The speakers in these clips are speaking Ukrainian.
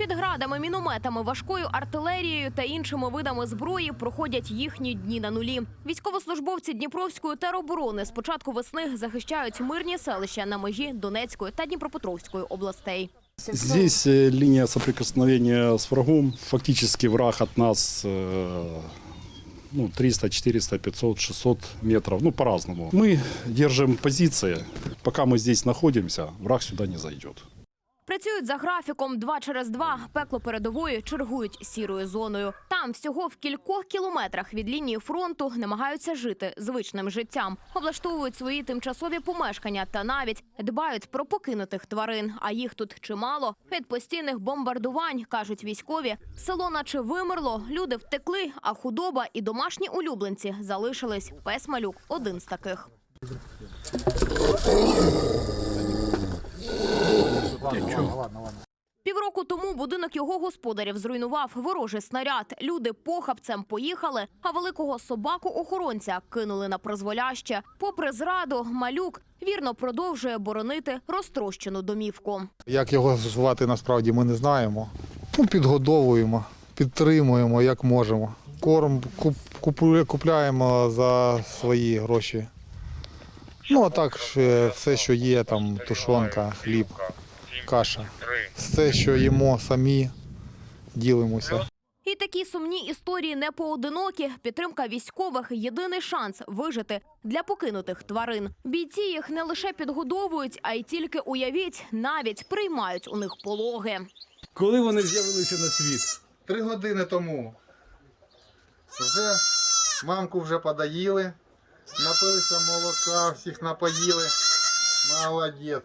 Під градами, мінометами, важкою артилерією та іншими видами зброї проходять їхні дні на нулі. Військовослужбовці Дніпровської тероборони з початку весни захищають мирні селища на межі Донецької та Дніпропетровської областей. Здесь э, линия соприкосновения с врагом. Фактически враг от нас э, ну, 300, 400, 500, 600 метров. Ну, по-разному. Мы держим позиции. Пока мы здесь находимся, враг сюда не зайдет. Працюють за графіком два через два. Пекло передової чергують сірою зоною. Там всього в кількох кілометрах від лінії фронту намагаються жити звичним життям, облаштовують свої тимчасові помешкання та навіть дбають про покинутих тварин. А їх тут чимало. Від постійних бомбардувань кажуть військові, село наче вимерло. Люди втекли, а худоба і домашні улюбленці залишились. Пес малюк один з таких. Півроку тому будинок його господарів зруйнував ворожий снаряд. Люди похабцем поїхали, а великого собаку-охоронця кинули на призволяще. Попри зраду, малюк вірно продовжує боронити розтрощену домівку. Як його звати насправді ми не знаємо. Ну, підгодовуємо, підтримуємо як можемо. Корм куп, купує- купляємо за свої гроші. Ну, а так все, що є, там тушонка, хліб, каша. Все, що їмо самі, ділимося. І такі сумні історії не поодинокі. Підтримка військових єдиний шанс вижити для покинутих тварин. Бійці їх не лише підгодовують, а й тільки уявіть, навіть приймають у них пологи. Коли вони з'явилися на світ? Три години тому. Вже мамку вже подаїли, напилися молока, всіх напоїли. Молодець.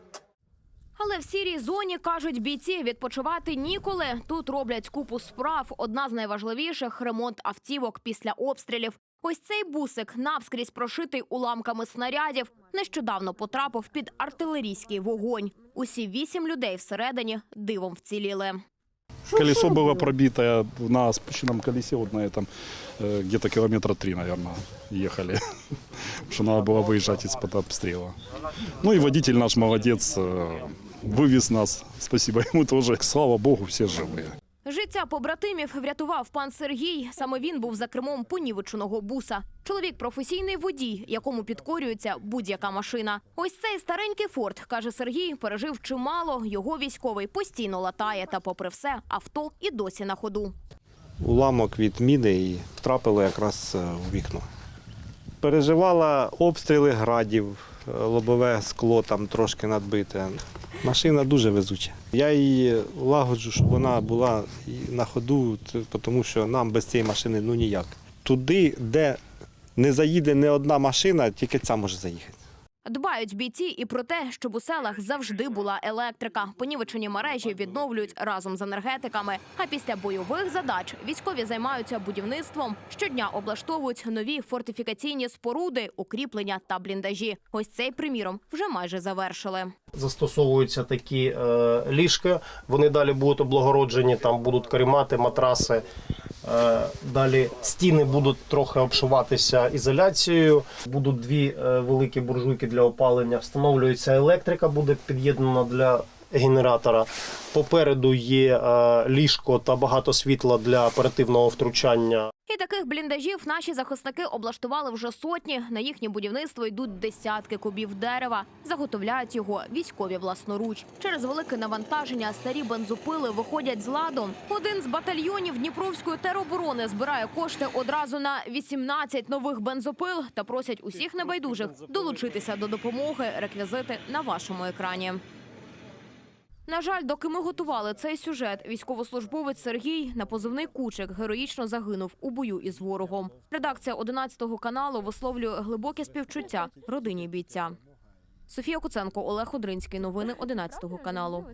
Але в сірій зоні кажуть бійці, відпочивати ніколи. Тут роблять купу справ. Одна з найважливіших ремонт автівок після обстрілів. Ось цей бусик, навскрізь прошитий уламками снарядів, нещодавно потрапив під артилерійський вогонь. Усі вісім людей всередині дивом вціліли. Колесо было пробито на спущенном колесе, вот на этом, э, где-то километра три, наверное, ехали. Потому что надо было выезжать из-под обстрела. Ну и водитель наш молодец, э, вывез нас. Спасибо ему тоже. Слава богу, все живые. Життя побратимів врятував пан Сергій. Саме він був за кермом понівеченого буса. Чоловік професійний водій, якому підкорюється будь-яка машина. Ось цей старенький форт, каже Сергій, пережив чимало. Його військовий постійно латає. Та, попри все, авто і досі на ходу. уламок від міни і втрапило якраз е, в вікно. Переживала обстріли градів, е, лобове скло там трошки надбите. Машина дуже везуча. Я її лагоджу, щоб вона була на ходу, тому що нам без цієї машини ну ніяк. Туди, де не заїде не одна машина, тільки ця може заїхати. Дбають бійці і про те, щоб у селах завжди була електрика. Понівечені мережі відновлюють разом з енергетиками. А після бойових задач військові займаються будівництвом. Щодня облаштовують нові фортифікаційні споруди, укріплення та бліндажі. Ось цей приміром вже майже завершили. застосовуються такі е, ліжка. Вони далі будуть облагороджені, там будуть каремати, матраси. Е, далі стіни будуть трохи обшиватися ізоляцією. Будуть дві е, великі буржуйки для опалення. Встановлюється електрика, буде під'єднана для генератора. Попереду є е, ліжко та багато світла для оперативного втручання. Таких бліндажів наші захисники облаштували вже сотні. На їхнє будівництво йдуть десятки кубів дерева. Заготовляють його військові власноруч. Через велике навантаження старі бензопили виходять з ладу. Один з батальйонів Дніпровської тероборони збирає кошти одразу на 18 нових бензопил та просять усіх небайдужих долучитися до допомоги. Реквізити на вашому екрані. На жаль, доки ми готували цей сюжет, військовослужбовець Сергій на позивний кучик героїчно загинув у бою із ворогом. Редакція 11 каналу висловлює глибоке співчуття родині бійця. Софія Куценко, Олег Одринський. Новини 11 каналу.